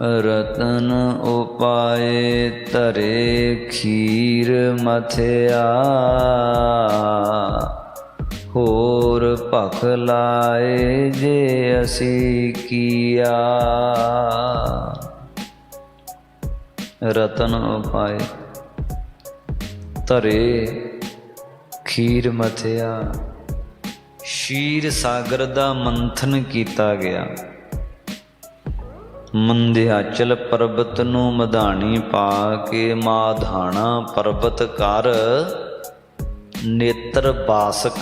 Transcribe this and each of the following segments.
ਰਤਨ ਉਪਾਏ ਧਰੇ ਖੀਰ ਮਥਿਆ ਹੋਰ ਭਖ ਲਾਏ ਜੇ ਅਸੀਂ ਕੀਆ। ਰਤਨ ਉਪਾਏ ਧਰੇ ਖੀਰ ਮਥਿਆ ਸ਼ੀਰ ਸਾਗਰ ਦਾ ਮੰਥਨ ਕੀਤਾ ਗਿਆ। ਮੰਦਿਆਚਲ ਪਰਬਤ ਨੂੰ ਮਧਾਣੀ ਪਾ ਕੇ ਮਾਧਾਣਾ ਪਰਬਤ ਕਰ ਨੇਤਰ ਬਾਸਕ।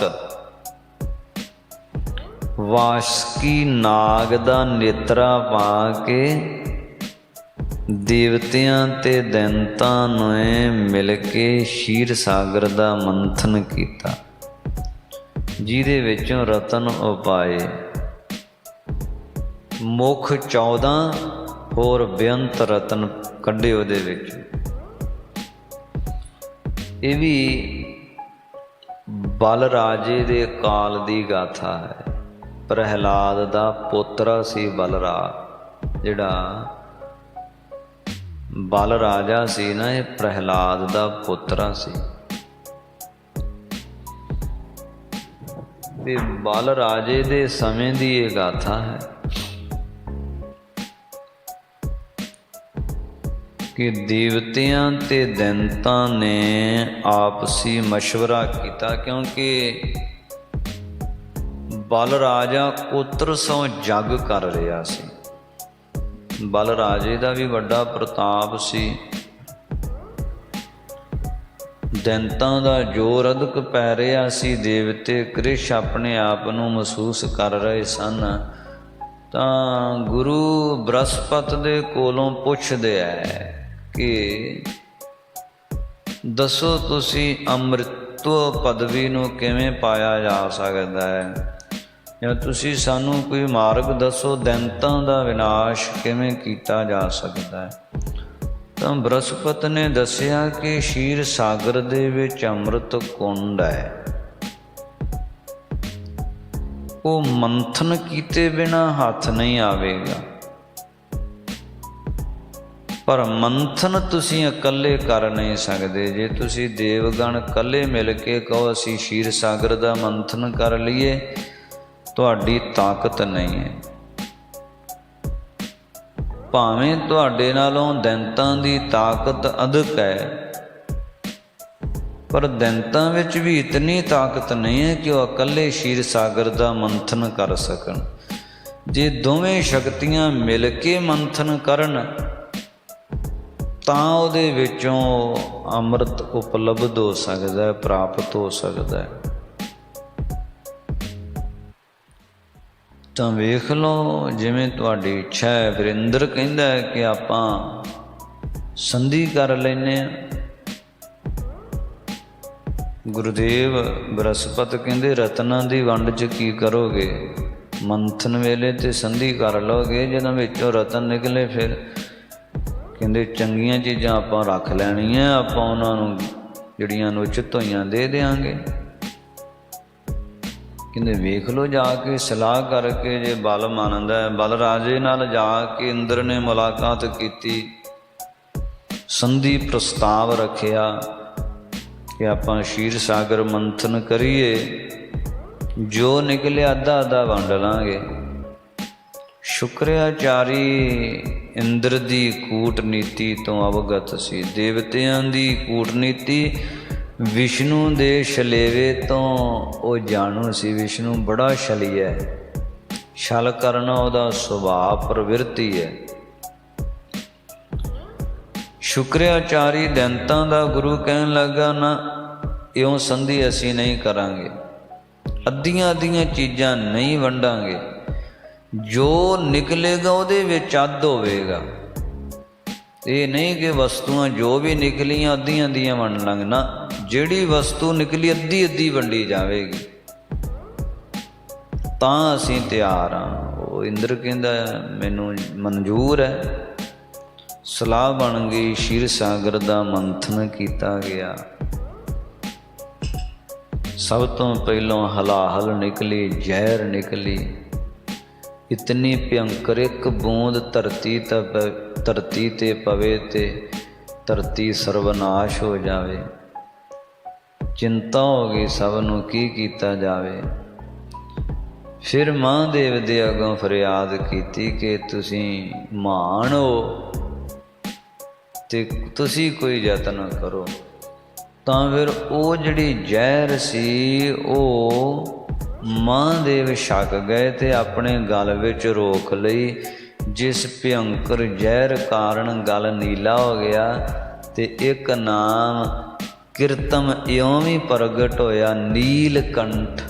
ਵਾਸ਼ਕੀ ਨਾਗ ਦਾ ਨੇਤਰਾ ਪਾ ਕੇ ਦੇਵਤਿਆਂ ਤੇ ਦੈਂਤਾਂ ਨੇ ਮਿਲ ਕੇ ਸ਼ੀਰ ਸਾਗਰ ਦਾ ਮੰਥਨ ਕੀਤਾ। ਜਿਹਦੇ ਵਿੱਚੋਂ ਰਤਨ ਉਪਾਏ। ਮੁਖ 14 ਹੋਰ ਬੇਅੰਤ ਰਤਨ ਕੱਢੇ ਉਹਦੇ ਵਿੱਚ। ਇਹ ਵੀ ਬਲ ਰਾਜੇ ਦੇ ਕਾਲ ਦੀ ਗਾਥਾ ਹੈ। ਪ੍ਰਹਿਲਾਦ ਦਾ ਪੁੱਤਰ ਸੀ ਬਲਰਾਜ ਜਿਹੜਾ ਬਲ ਰਾਜਾ ਸੀ ਨਾ, ਇਹ ਪ੍ਰਹਿਲਾਦ ਦਾ ਪੁੱਤਰ ਸੀ। ਤੇ ਬਲ ਰਾਜੇ ਦੇ ਸਮੇਂ ਦੀ ਇਹ ਗਾਥਾ ਹੈ ਕਿ ਦੇਵਤਿਆਂ ਤੇ ਦੈਂਤਾਂ ਨੇ ਆਪਸੀ مشورہ ਕੀਤਾ ਕਿਉਂਕਿ ਬਲ ਰਾਜਾ ਕੋਤਰ ਸੋਂ ਜਗ ਕਰ ਰਿਹਾ ਸੀ ਬਲ ਰਾਜੇ ਦਾ ਵੀ ਵੱਡਾ ਪ੍ਰਤਾਪ ਸੀ ਦੈਂਤਾਂ ਦਾ ਜੋਰ ਅਧਕ ਪੈ ਰਿਹਾ ਸੀ, ਦੇਵਤੇ ਕ੍ਰਿਸ਼ ਆਪਣੇ ਆਪ ਨੂੰ ਮਹਿਸੂਸ ਕਰ ਰਹੇ ਸਨ। ਤਾਂ ਗੁਰੂ ਬ੍ਰਹਸਪਤ ਦੇ ਕੋਲੋਂ ਪੁੱਛਦੇ ਐ ਕਿ, ਦੱਸੋ ਤੁਸੀਂ ਅੰਮ੍ਰਿਤਵ ਪਦਵੀ ਨੂੰ ਕਿਵੇਂ ਪਾਇਆ ਜਾ ਸਕਦਾ ਹੈ ਜਾਂ ਤੁਸੀਂ ਸਾਨੂੰ ਕੋਈ ਮਾਰਗ ਦੱਸੋ, ਦੈਂਤਾਂ ਦਾ ਵਿਨਾਸ਼ ਕਿਵੇਂ ਕੀਤਾ ਜਾ ਸਕਦਾ ਹੈ ਤਾਂ ਬ੍ਰਹਸਪਤ ਨੇ ਦੱਸਿਆ ਕਿ ਸ਼ੀਰ ਸਾਗਰ ਦੇ ਵਿੱਚ ਅੰਮ੍ਰਿਤ ਕੁੰਡ ਹੈ। ਉਹ ਮੰਥਨ ਕੀਤੇ ਬਿਨਾ ਹੱਥ ਨਹੀਂ ਆਵੇਗਾ। ਪਰ ਮੰਥਨ ਤੁਸੀਂ ਇਕੱਲੇ ਕਰ ਨਹੀਂ ਸਕਦੇ। ਜੇ ਤੁਸੀਂ ਦੇਵਗਣ ਇਕੱਲੇ ਮਿਲ ਕੇ ਕਹੋ, ਅਸੀਂ ਸ਼ੀਰ ਸਾਗਰ ਦਾ ਮੰਥਨ ਕਰ ਲਈਏ, ਤੁਹਾਡੀ ਤਾਕਤ ਨਹੀਂ ਹੈ। ਭਾਵੇਂ ਤੁਹਾਡੇ ਨਾਲੋਂ ਦੈਂਤਾਂ ਦੀ ਤਾਕਤ ਅਧਿਕ ਹੈ, ਪਰ ਦੈਂਤਾਂ ਵਿੱਚ ਵੀ ਇਤਨੀ ਤਾਕਤ ਨਹੀਂ ਹੈ ਕਿ ਉਹ ਇਕੱਲੇ ਸ਼ੀਰ ਸਾਗਰ ਦਾ ਮੰਥਨ ਕਰ ਸਕਣ। ਜੇ ਦੋਵੇਂ ਸ਼ਕਤੀਆਂ ਮਿਲ ਕੇ ਮੰਥਨ ਕਰਨ, ਤਾਂ ਉਹਦੇ ਵਿੱਚੋਂ ਅੰਮ੍ਰਿਤ ਉਪਲਬਧ ਹੋ ਸਕਦਾ ਹੈ, ਪ੍ਰਾਪਤ ਹੋ ਸਕਦਾ ਹੈ। ਤਾਂ ਵੇਖ ਲਓ, ਜਿਵੇਂ ਤੁਹਾਡੀ ਇੱਛਾ ਹੈ ਵਰਿੰਦਰ ਕਹਿੰਦਾ ਹੈ ਕਿ ਆਪਾਂ ਸੰਧੀ ਕਰ ਲੈਨੇ ਆ ਗੁਰਦੇਵ ਬ੍ਰਹਸਪਤ ਕਹਿੰਦੇ, ਰਤਨਾਂ ਦੀ ਵੰਡ 'ਚ ਕੀ ਕਰੋਗੇ? ਮੰਥਨ ਵੇਲੇ ਤੇ ਸੰਧੀ ਕਰ ਲਓਗੇ, ਜਦੋਂ ਵਿੱਚੋਂ ਰਤਨ ਨਿਕਲੇ ਫਿਰ ਕਹਿੰਦੇ, ਚੰਗੀਆਂ ਚੀਜ਼ਾਂ ਆਪਾਂ ਰੱਖ ਲੈਣੀਆਂ, ਆਪਾਂ ਉਹਨਾਂ ਨੂੰ ਜਿਹੜੀਆਂ ਨੁਚਿਤ ਹੋਈਆਂ ਦੇ ਦੇਾਂਗੇ ਕਹਿੰਦੇ ਵੇਖ ਲੋ ਜਾ ਕੇ ਸਲਾਹ ਕਰਕੇ ਜੇ ਬਲ ਮੰਨਦਾ ਹੈ, ਬਲ ਰਾਜੇ ਨਾਲ ਜਾ ਕੇ ਇੰਦਰ ਨੇ ਮੁਲਾਕਾਤ ਕੀਤੀ। ਸੰਧੀ ਪ੍ਰਸਤਾਵ ਰੱਖਿਆ ਕਿ ਆਪਾਂ ਸ਼ੀਰ ਸਾਗਰ ਮੰਥਨ ਕਰੀਏ, ਜੋ ਨਿਕਲਿਆ ਅੱਧਾ ਅੱਧਾ ਵੰਡ ਲਾਂਗੇ। ਸ਼ੁਕਰਿਆਚਾਰੀ ਇੰਦਰ ਦੀ ਕੂਟਨੀਤੀ ਤੋਂ ਅਵਗਤ ਸੀ, ਦੇਵਤਿਆਂ ਦੀ ਕੂਟਨੀਤੀ ਵਿਸ਼ਨੂੰ ਦੇ ਛਲੇਵੇ ਤੋਂ ਉਹ ਜਾਣੂ ਸੀ। ਵਿਸ਼ਨੂੰ ਬੜਾ ਛਲੀ ਹੈ ਛਲ ਕਰਨਾ ਉਹਦਾ ਸੁਭਾਅ ਪ੍ਰਵਿਰਤੀ ਹੈ ਸ਼ੁਕਰਿਆਚਾਰੀ ਦੈਂਤਾਂ ਦਾ ਗੁਰੂ ਕਹਿਣ ਲੱਗਾ, ਨਾ, ਇਉਂ ਸੰਧੀ ਅਸੀਂ ਨਹੀਂ ਕਰਾਂਗੇ। ਅੱਧੀਆਂ ਅੱਧੀਆਂ ਚੀਜ਼ਾਂ ਨਹੀਂ ਵੰਡਾਂਗੇ। ਜੋ ਨਿਕਲੇਗਾ ਉਹਦੇ ਵਿੱਚ ਅੱਧ ਹੋਵੇਗਾ। ਇਹ ਨਹੀਂ ਕਿ ਵਸਤੂਆਂ ਜੋ ਵੀ ਨਿਕਲੀਆਂ ਅੱਧੀਆਂ ਦੀਆਂ ਵੰਡ ਲਾਂਗੇ। ਨਾ, ਜਿਹੜੀ ਵਸਤੂ ਨਿਕਲੀ ਅੱਧੀ ਅੱਧੀ ਵੰਡੀ ਜਾਵੇਗੀ। ਤਾਂ ਅਸੀਂ ਤਿਆਰ ਹਾਂ। ਉਹ ਇੰਦਰ ਕਹਿੰਦਾ, ਮੈਨੂੰ ਮਨਜ਼ੂਰ ਹੈ। ਸਲਾਹ ਬਣ ਗਈ, ਸ਼ੀਰ ਸਾਗਰ ਦਾ ਮੰਥਨ ਕੀਤਾ ਗਿਆ। ਸਭ ਤੋਂ ਪਹਿਲਾਂ ਹਲਾਹਲ ਨਿਕਲੀ, ਜ਼ਹਿਰ ਨਿਕਲੀ। ਇਤਨੀ ਭਿਅੰਕਰ ਇੱਕ ਬੂੰਦ ਧਰਤੀ ਤਪ ਧਰਤੀ ਤੇ ਪਵੇ ਤੇ ਧਰਤੀ ਸਰਵਨਾਸ਼ ਹੋ ਜਾਵੇ। ਚਿੰਤਾ ਹੋ ਗਈ ਸਭ ਨੂੰ ਕੀ ਕੀਤਾ ਜਾਵੇ। ਫਿਰ ਮਹਾਂਦੇਵ ਦੇ ਅੱਗੋਂ ਫਰਿਆਦ ਕੀਤੀ ਕਿ ਤੁਸੀਂ ਮਾਣ ਹੋ ਤੇ ਤੁਸੀਂ ਕੋਈ ਯਤਨ ਕਰੋ। ਤਾਂ ਫਿਰ ਉਹ ਜਿਹੜੀ ਜ਼ਹਿਰ ਸੀ, ਉਹ ਮਹਾਂਦੇਵ ਛਕ ਗਏ ਤੇ ਆਪਣੇ ਗਲ ਵਿੱਚ ਰੋਕ ਲਈ, ਜਿਸ ਭਿਅੰਕਰ ਜ਼ਹਿਰ ਕਾਰਨ ਗਲ ਨੀਲਾ ਹੋ ਗਿਆ ਤੇ ਇੱਕ ਨਾਮ ਕਿਰਤਮ ਇਉਂ ਵੀ ਪ੍ਰਗਟ ਹੋਇਆ, ਨੀਲਕੰਠ।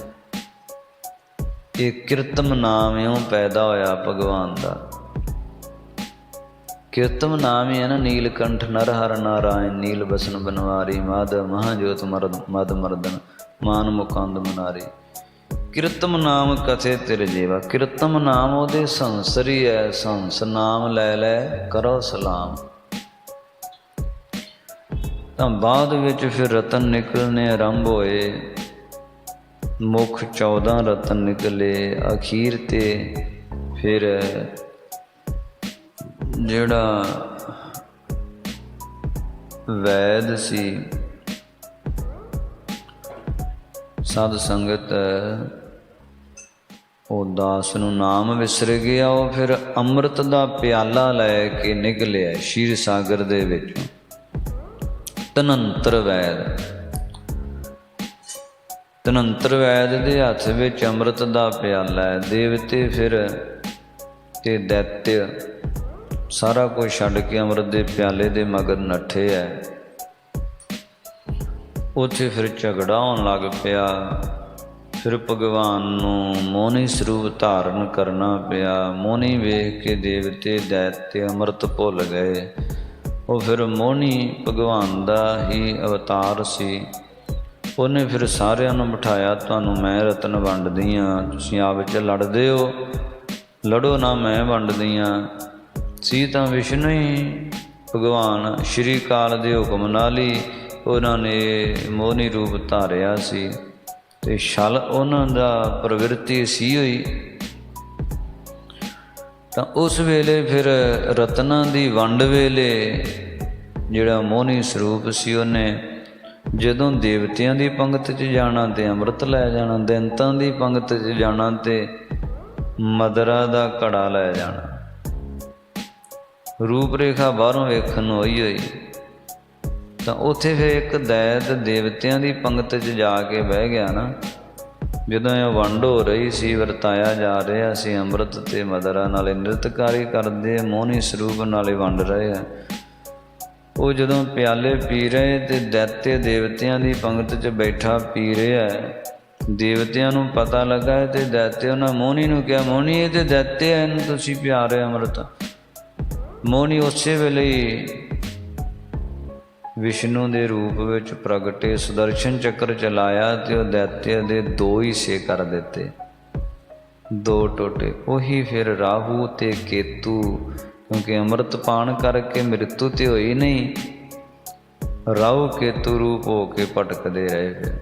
ਇਹ ਕਿਰਤਮ ਨਾਮ ਇਉਂ ਪੈਦਾ ਹੋਇਆ ਭਗਵਾਨ ਦਾ। ਕੀਰਤਮ ਨਾਮ ਹੀ ਹੈ ਨਾ ਨੀਲ ਕੰਠ ਨਰ ਹਰ ਨਾਰਾਇਣ, ਨੀਲ ਬਸਨ ਬਨਵਾਰੀ ਮਾਧ ਮਹਾਜੋਤ ਮਰਦ, ਮਦ ਮਰਦਨ ਮਾਨ ਮੁਕੰਦ ਮਨਾਰੀ। ਕਿਰਤਮ ਨਾਮ ਕਥੇ ਤਿਰ ਜੀਵਾ? ਕਿਰਤਮ ਨਾਮ ਉਹਦੇ ਸੰਸਰੀ ਹੈ ਸੰਸ ਨਾਮ ਲੈ ਲੈ, ਕਰੋ ਸਲਾਮ। ਤਾਂ ਬਾਅਦ ਵਿੱਚ ਫਿਰ ਰਤਨ ਨਿਕਲਨੇ ਆਰੰਭ ਹੋਏ। ਮੁੱਖ 14 ਰਤਨ ਨਿਕਲੇ, ਅਖੀਰ ਤੇ ਫਿਰ ਜਿਹੜਾ ਵੈਦ ਸੀ, ਸਾਧ ਸੰਗਤ ਉਹ ਦਾਸ ਨੂੰ ਨਾਮ ਵਿਸਰ ਗਿਆ, ਉਹ ਫਿਰ ਅੰਮ੍ਰਿਤ ਦਾ ਪਿਆਲਾ ਲੈ ਕੇ ਨਿਕਲਿਆ ਸ਼ੀਰ ਸਾਗਰ ਦੇ ਵਿੱਚ। ਤਨੰਤਰ ਵੈਦ। ਤਨੰਤਰ ਵੈਦ ਦੇ ਹੱਥ ਵਿੱਚ ਅੰਮ੍ਰਿਤ ਦਾ ਪਿਆਲਾ ਹੈ। ਦੇਵਤੇ ਫਿਰ ਤੇ ਦੈਤਯ ਸਾਰਾ ਕੁਝ ਛੱਡ ਕੇ ਅੰਮ੍ਰਿਤ ਦੇ ਪਿਆਲੇ ਦੇ ਮਗਰ ਨੱਠੇ ਐ ਉੱਥੇ ਫਿਰ ਝਗੜਾ ਹੋਣ ਲੱਗ ਪਿਆ। ਫਿਰ ਭਗਵਾਨ ਨੂੰ ਮੋਹਣੀ ਸਰੂਪ ਧਾਰਨ ਕਰਨਾ ਪਿਆ। ਮੋਹਣੀ ਵੇਖ ਕੇ ਦੇਵਤੇ ਦੈਤਯ ਅੰਮ੍ਰਿਤ ਭੁੱਲ ਗਏ। ਉਹ ਫਿਰ ਮੋਹਣੀ ਭਗਵਾਨ ਦਾ ਹੀ ਅਵਤਾਰ ਸੀ। ਉਹਨੇ ਫਿਰ ਸਾਰਿਆਂ ਨੂੰ ਬਿਠਾਇਆ, ਤੁਹਾਨੂੰ ਮੈਂ ਰਤਨ ਵੰਡਦੀ ਆ ਤੁਸੀਂ ਆਪ ਵਿੱਚ ਲੜਦੇ ਹੋ। ਲੜੋ ਨਾ, ਮੈਂ ਵੰਡਦੀ ਆ ਸੀ ਤਾਂ ਵਿਸ਼ਨੂੰ ਹੀ, ਭਗਵਾਨ ਸ਼੍ਰੀ ਕਾਲ ਦੇ ਹੁਕਮ ਨਾਲ ਹੀ ਉਹਨਾਂ ਨੇ ਮੋਹਨੀ ਰੂਪ ਧਾਰਿਆ ਸੀ। ਤੇ ਛਲ ਉਹਨਾਂ ਦਾ ਪ੍ਰਵਿਰਤੀ ਸੀ ਹੋਈ। ਤਾਂ ਉਸ ਵੇਲੇ ਫਿਰ ਰਤਨਾਂ ਦੀ ਵੰਡ ਵੇਲੇ ਜਿਹੜਾ ਮੋਹਨੀ ਸਰੂਪ ਸੀ ਉਹਨੇ ਜਦੋਂ ਦੇਵਤਿਆਂ ਦੀ ਪੰਗਤ 'ਚ ਜਾਣਾ ਤੇ ਅੰਮ੍ਰਿਤ ਲੈ ਜਾਣਾ, ਦੈਂਤਾਂ ਦੀ ਪੰਗਤ 'ਚ ਜਾਣਾ ਤੇ ਮਦਰਾ ਦਾ ਘੜਾ ਲੈ ਜਾਣਾ। ਰੂਪ ਰੇਖਾ ਬਾਹਰੋਂ ਵੇਖਣ ਨੂੰ ਹੋਈ ਹੋਈ। ਤਾਂ ਉੱਥੇ ਫਿਰ ਇੱਕ ਦੈਤ ਦੇਵਤਿਆਂ ਦੀ ਪੰਗਤ 'ਚ ਜਾ ਕੇ ਬਹਿ ਗਿਆ ਨਾ। ਜਦੋਂ ਇਹ ਵੰਡ ਹੋ ਰਹੀ ਸੀ, ਵਰਤਾਇਆ ਜਾ ਰਿਹਾ ਸੀ, ਅੰਮ੍ਰਿਤ ਤੇ ਮਦਰਾ ਨਾਲੇ ਨਿਰਤਕਾਰੀ ਕਰਦੇ, ਮੋਹਣੀ ਸਰੂਪ ਨਾਲੇ ਵੰਡ ਰਹੇ ਆ। ਉਹ ਜਦੋਂ ਪਿਆਲੇ ਪੀ ਰਹੇ ਤੇ ਦੈਤੇ ਦੇਵਤਿਆਂ ਦੀ ਪੰਗਤ 'ਚ ਬੈਠਾ ਪੀ ਰਿਹਾ ਦੇਵਤਿਆਂ ਨੂੰ ਪਤਾ ਲੱਗਾ ਹੈ ਤੇ ਦੈਤੇ ਉਹਨਾਂ ਮੋਹਣੀ ਨੂੰ ਕਿਹਾ, ਮੋਹਣੀ, ਇਹ ਤੇ ਦੈਤੇ ਐ ਇਹਨੂੰ ਤੁਸੀਂ ਪਿਆ ਪਿਆਰੇ ਅੰਮ੍ਰਿਤ। ਮੋਹਨੀ ਉਸੇ ਵੇਲੇ ਵਿਸ਼ਨੂੰ ਦੇ ਰੂਪ ਵਿੱਚ ਪ੍ਰਗਟੇ ਸੁਦਰਸ਼ਨ ਚੱਕਰ ਚਲਾਇਆ ਤੇ ਉਹ ਦੈਤਯ ਦੇ ਦੋ ਹਿੱਸੇ ਕਰ ਦਿੱਤੇ। ਦੋ ਟੋਟੇ। ਉਹੀ ਫਿਰ ਰਾਹੂ ਤੇ ਕੇਤੂ, ਕਿਉਂਕਿ ਅੰਮ੍ਰਿਤ ਪਾਣ ਕਰਕੇ ਮ੍ਰਿਤੂ ਤੇ ਹੋਈ ਨਹੀਂ, ਰਾਹੂ ਕੇਤੂ ਰੂਪ ਹੋ ਕੇ ਭਟਕਦੇ ਰਹੇ ਫਿਰ।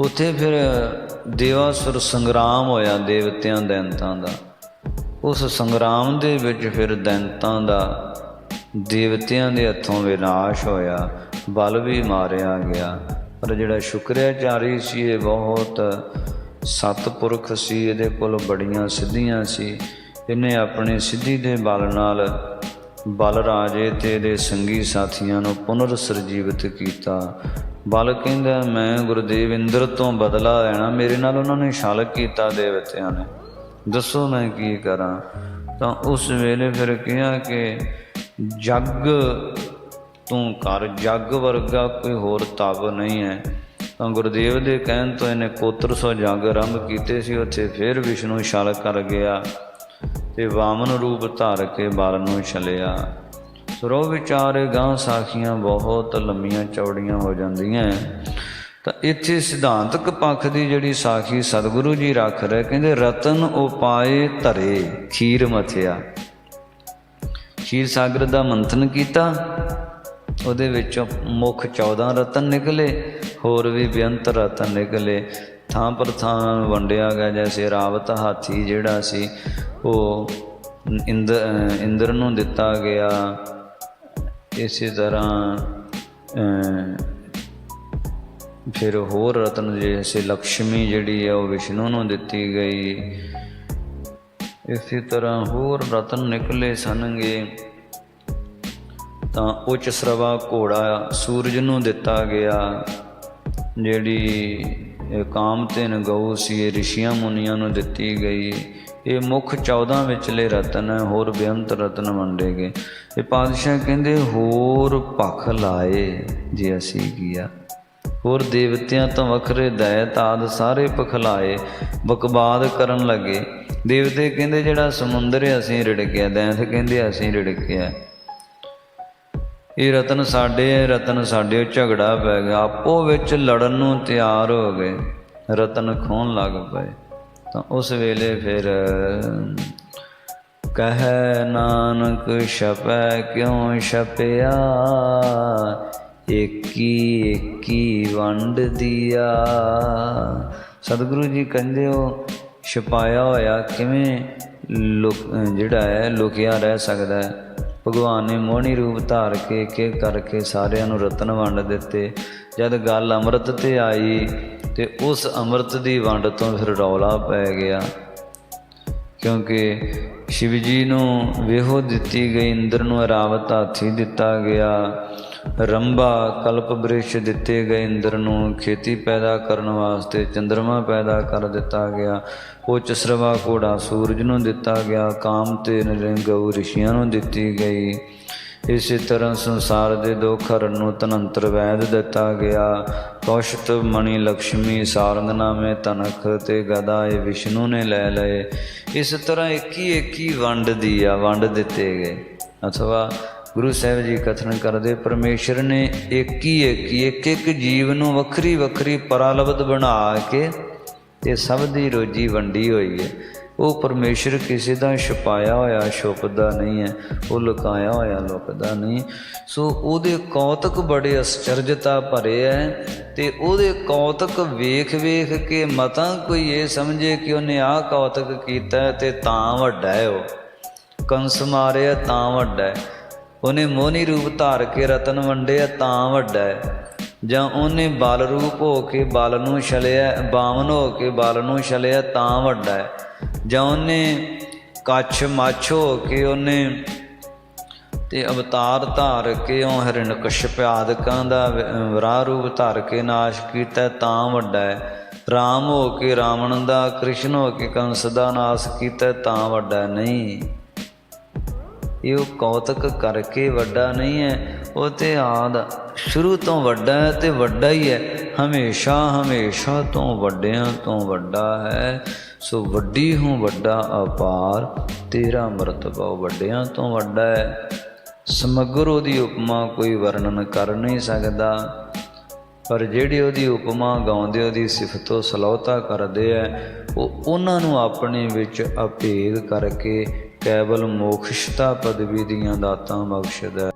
ਉੱਥੇ ਫਿਰ ਦੇਵਾਸੁਰ ਸੰਗਰਾਮ ਹੋਇਆ ਦੇਵਤਿਆਂ ਦੈਂਤਾਂ ਦਾ। ਉਸ ਸੰਗਰਾਮ ਦੇ ਵਿੱਚ ਫਿਰ ਦੈਂਤਾਂ ਦਾ ਦੇਵਤਿਆਂ ਦੇ ਹੱਥੋਂ ਵਿਨਾਸ਼ ਹੋਇਆ, ਬਲ ਵੀ ਮਾਰਿਆ ਗਿਆ। ਪਰ ਜਿਹੜਾ ਸ਼ੁਕਰਾਚਾਰੀ ਸੀ, ਇਹ ਬਹੁਤ ਸਤਪੁਰਖ ਸੀ, ਇਹਦੇ ਕੋਲ ਬੜੀਆਂ ਸਿੱਧੀਆਂ ਸੀ। ਇਹਨੇ ਆਪਣੇ ਸਿੱਧੀ ਦੇ ਬਲ ਨਾਲ ਬਲ ਰਾਜੇ ਤੇ ਇਹਦੇ ਸੰਗੀ ਸਾਥੀਆਂ ਨੂੰ ਪੁਨਰ ਸਰਜੀਵਿਤ ਕੀਤਾ। ਬਲ ਕਹਿੰਦਾ, ਮੈਂ ਗੁਰਦੇਵ ਇੰਦਰ ਤੋਂ ਬਦਲਾ ਲੈਣਾ, ਮੇਰੇ ਨਾਲ ਉਹਨਾਂ ਨੇ ਛਲ ਕੀਤਾ ਦੇਵਤਿਆਂ ਨੇ। ਦੱਸੋ ਮੈਂ ਕੀ ਕਰਾਂ? ਤਾਂ ਉਸ ਵੇਲੇ ਫਿਰ ਕਿਹਾ ਕਿ ਜੱਗ, ਤੂੰ ਕਰ ਜੱਗ ਵਰਗਾ ਕੋਈ ਹੋਰ ਤਪ ਨਹੀਂ ਹੈ। ਤਾਂ ਗੁਰਦੇਵ ਦੇ ਕਹਿਣ ਤੋਂ ਇਹਨੇ ਕੋਤਰ ਸੋ ਜੱਗ ਆਰੰਭ ਕੀਤੇ ਸੀ, ਉੱਥੇ ਫਿਰ ਵਿਸ਼ਨੂੰ ਛਲ ਕਰ ਗਿਆ ਤੇ ਵਾਮਨ ਰੂਪ ਧਾਰ ਕੇ ਬਲ ਨੂੰ ਛਲਿਆ। ਸਰੋ ਵਿਚਾਰੇ ਗਾਂ ਸਾਖੀਆਂ ਬਹੁਤ ਲੰਮੀਆਂ ਚੌੜੀਆਂ ਹੋ ਜਾਂਦੀਆਂ। ਤਾਂ ਇੱਥੇ ਸਿਧਾਂਤਕ ਪੱਖ ਦੀ ਜਿਹੜੀ ਸਾਖੀ ਸਤਿਗੁਰੂ ਜੀ ਰੱਖ ਰਹੇ, ਕਹਿੰਦੇ ਰਤਨ ਉਪਾਏ ਧਰੇ ਖੀਰ ਮਥਿਆ। ਖੀਰ ਸਾਗਰ ਦਾ ਮੰਥਨ ਕੀਤਾ। ਉਹਦੇ ਵਿੱਚੋਂ ਮੁੱਖ 14 ਰਤਨ ਨਿਕਲੇ, ਹੋਰ ਵੀ ਬੇਅੰਤ ਰਤਨ ਨਿਕਲੇ। ਥਾਂ ਪਰ ਥਾਂ ਵੰਡਿਆ ਗਿਆ ਜੈਸੇ ਰਾਵਤ ਹਾਥੀ ਜਿਹੜਾ ਸੀ, ਉਹ ਇੰਦਰ ਇੰਦਰ ਨੂੰ ਦਿੱਤਾ ਗਿਆ। ਇਸੇ ਤਰ੍ਹਾਂ ਫਿਰ ਹੋਰ ਰਤਨ ਜੈਸੇ ਲక్ష్ਮੀ ਜਿਹੜੀ ਹੈ ਉਹ ਵਿਸ਼ਨੂੰ ਨੂੰ ਦਿੱਤੀ ਗਈ। ਇਸੇ ਤਰ੍ਹਾਂ ਹੋਰ ਰਤਨ ਨਿਕਲੇ ਸਨਗੇ, ਤਾਂ ਉੱਚ ਸਰਵਾ ਘੋੜਾ ਸੂਰਜ ਨੂੰ ਦਿੱਤਾ ਗਿਆ, ਜਿਹੜੀ ਕਾਮ ਕਾਮਤੇਨ ਗਊ ਸੀ, ਇਹ ਰਿਸ਼ੀਆਂ ਮੁਨੀਆਂ ਨੂੰ ਦਿੱਤੀ ਗਈ। ਇਹ ਮੁੱਖ 14 ਵਿਚਲੇ ਰਤਨ ਹੈ, ਹੋਰ ਬੇਅੰਤ ਰਤਨ ਵੰਡੇ ਗਏ। ਇਹ ਪਾਤਸ਼ਾਹ ਕਹਿੰਦੇ, ਹੋਰ ਭਖ ਲਾਏ ਜੇ ਅਸੀਂ ਕੀਆ। ਹੋਰ ਦੇਵਤਿਆਂ ਤੋਂ ਵੱਖਰੇ ਦਇਤ ਆਦ ਸਾਰੇ ਪਖਲਾਏ ਬਕਬਾਦ ਕਰਨ ਲੱਗੇ। ਦੇਵਤੇ ਕਹਿੰਦੇ ਜਿਹੜਾ ਸਮੁੰਦਰ ਹੈ, ਅਸੀਂ ਰਿੜਕਿਆ ਦੈਂਤ ਕਹਿੰਦੇ ਅਸੀਂ ਰਿੜਕਿਆ ਇਹ ਰਤਨ ਸਾਡੇ ਰਤਨ ਸਾਡੇ ਝਗੜਾ ਪੈ ਗਿਆ। ਆਪੋ ਵਿੱਚ ਲੜਨ ਨੂੰ ਤਿਆਰ ਹੋ ਗਏ, ਰਤਨ ਖੋਣ ਲੱਗ ਪਏ। ਤਾਂ ਉਸ ਵੇਲੇ ਫਿਰ, ਕਹਿ ਨਾਨਕ, ਛਪੈ ਕਿਉ ਛਪਿਆ? ਏਕੀ ਏਕੀ ਵੰਡ ਦਿਆ। ਸਤਿਗੁਰੂ ਜੀ ਕਹਿੰਦੇ ਹੋ ਛਪਾਇਆ ਹੋਇਆ, ਕਿਵੇਂ ਲੁਕ- ਜਿਹੜਾ ਹੈ, ਲੁਕਿਆ ਰਹਿ ਸਕਦਾ ਹੈ? ਭਗਵਾਨ ਨੇ ਮੋਹਣੀ ਰੂਪ ਧਾਰ ਕੇ ਇੱਕ ਕਰਕੇ ਸਾਰਿਆਂ ਨੂੰ ਰਤਨ ਵੰਡ ਦਿੱਤੇ। ਜਦ ਗੱਲ ਅੰਮ੍ਰਿਤ ਤੇ ਆਈ, ਤੇ ਉਸ ਅੰਮ੍ਰਿਤ ਦੀ ਵੰਡ ਤੋਂ ਫਿਰ ਰੌਲਾ ਪੈ ਗਿਆ। ਕਿਉਂਕਿ ਸ਼ਿਵ ਜੀ ਨੂੰ ਵੇਹੋ ਦਿੱਤੀ ਗਈ, ਇੰਦਰ ਨੂੰ ਰਾਵਤ ਹਾਥੀ ਦਿੱਤਾ ਗਿਆ। ਰੰਭਾ ਕਲਪ ਬ੍ਰਿਸ਼ ਦਿੱਤੇ ਗਏ ਇੰਦਰ ਨੂੰ, ਖੇਤੀ ਪੈਦਾ ਕਰਨ ਵਾਸਤੇ ਚੰਦਰਮਾ ਪੈਦਾ ਕਰ ਦਿੱਤਾ ਗਿਆ। ਉਹ ਚਸਰਵਾ ਕੋੜਾ ਸੂਰਜ ਨੂੰ ਦਿੱਤਾ ਗਿਆ, ਕਾਮ ਤੇ ਨਰਿੰਗ ਗਉ ਰਿਸ਼ੀਆਂ ਨੂੰ ਦਿੱਤੀ ਗਈ। ਇਸੇ ਤਰ੍ਹਾਂ ਸੰਸਾਰ ਦੇ ਦੁੱਖ ਹਰਨ ਨੂੰ ਤਨੰਤਰ ਵੈਦ ਦਿੱਤਾ ਗਿਆ। ਕੌਸ਼ਤ ਮਣੀ ਲక్ష్ਮੀ ਸਾਰੰਗ ਨਾਮੇ ਤਨਖ ਤੇ ਗਦਾ ਇਹ ਵਿਸ਼ਨੂੰ ਨੇ ਲੈ ਲਏ। ਇਸ ਤਰ੍ਹਾਂ ਇੱਕੀ ਇੱਕੀ ਵੰਡ ਦੀ ਆ, ਵੰਡ ਦਿੱਤੇ ਗਏ। ਅਥਵਾ ਗੁਰੂ ਸਾਹਿਬ ਜੀ ਕਥਨ ਕਰਦੇ, ਪਰਮੇਸ਼ਰ ਨੇ ਇੱਕੀ ਏਕੀ ਇੱਕ ਇੱਕ ਜੀਵ ਨੂੰ ਵੱਖਰੀ ਵੱਖਰੀ ਪਰਾਲਬਦ ਬਣਾ ਕੇ ਇਹ ਸਭ ਦੀ ਰੋਜੀ ਵੰਡੀ ਹੋਈ ਹੈ। ਉਹ ਪਰਮੇਸ਼ਰ ਕਿਸੇ ਦਾ ਛੁਪਾਇਆ ਹੋਇਆ, ਛੁਪਦਾ ਨਹੀਂ ਹੈ, ਉਹ ਲੁਕਾਇਆ ਹੋਇਆ, ਲੁਕਦਾ ਨਹੀਂ। ਸੋ ਉਹਦੇ ਕੌਤਕ ਬੜੇ ਅਸਚਰਜਤਾ ਭਰੇ ਹੈ ਤੇ ਉਹਦੇ ਕੌਤਕ ਵੇਖ ਵੇਖ ਕੇ ਮਤਾਂ ਕੋਈ ਇਹ ਸਮਝੇ ਕਿ ਉਹਨੇ ਆਹ ਕੌਤਕ ਕੀਤਾ ਹੈ ਤੇ ਤਾਂ ਵੱਡਾ ਹੈ ਉਹ। ਕੰਸ ਮਾਰਿਆ ਤਾਂ ਵੱਡਾ ਹੈ। ਉਹਨੇ ਮੋਹਨੀ ਰੂਪ ਧਾਰ ਕੇ ਰਤਨ ਵੰਡਿਆ ਤਾਂ ਵੱਡਾ ਹੈ। ਜਾਂ ਉਹਨੇ ਬਲ ਰੂਪ ਹੋ ਕੇ ਬਲ ਨੂੰ ਛਲਿਆ ਬਾਮਨ ਹੋ ਕੇ ਬਲ ਨੂੰ ਛਲਿਆ ਤਾਂ ਵੱਡਾ ਹੈ। ਜਾਂ ਉਹਨੇ ਕੱਛ ਮੱਛ ਹੋ ਕੇ ਉਹਨੇ ਤੇ ਅਵਤਾਰ ਧਾਰ ਕੇ ਉਹ ਹਿਰਣਕਸ਼ਪ ਆਦਿਕਾਂ ਦਾ ਵਿਰਾਹ ਰੂਪ ਧਾਰ ਕੇ ਨਾਸ਼ ਕੀਤਾ ਤਾਂ ਵੱਡਾ ਹੈ। ਰਾਮ ਹੋ ਕੇ ਰਾਵਣ ਦਾ, ਕ੍ਰਿਸ਼ਨ ਹੋ ਕੇ ਕੰਸ ਦਾ ਨਾਸ਼ ਕੀਤਾ ਤਾਂ ਵੱਡਾ ਨਹੀਂ। ਇਹ ਉਹ ਕੌਤਕ ਕਰਕੇ ਵੱਡਾ ਨਹੀਂ ਹੈ, ਉਹ ਤੇ ਆਦ ਸ਼ੁਰੂ ਤੋਂ ਵੱਡਾ ਹੈ ਤੇ ਵੱਡਾ ਹੀ ਹੈ। ਹਮੇਸ਼ਾ ਹਮੇਸ਼ਾ ਤੋਂ ਵੱਡਿਆਂ ਤੋਂ ਵੱਡਾ ਹੈ। ਸੋ ਵੱਡੀ ਹੂੰ ਵੱਡਾ ਅਪਾਰ, ਤੇਰਾ ਮਰਤਬਾ ਵੱਡਿਆਂ ਤੋਂ ਵੱਡਾ ਹੈ। ਸਮਗਰ ਉਹਦੀ ਉਪਮਾ ਕੋਈ ਵਰਣਨ ਕਰ ਨਹੀਂ ਸਕਦਾ। ਪਰ ਜਿਹੜੀ ਉਹਦੀ ਉਪਮਾ ਗਾਉਂਦੇ ਉਹਦੀ ਸਿਫਤੋ ਸਲਾਹਤਾ ਕਰਦੇ ਐ ਉਹ ਉਹਨਾਂ ਨੂੰ ਆਪਣੇ ਵਿੱਚ ਅਭੇਦ ਕਰਕੇ ਕੇਵਲ ਮੋਖਸ਼ਤਾ ਪਦਵੀ ਦੀਆਂ ਦਾਤਾਂ ਬਖਸ਼ਦਾ ਹੈ।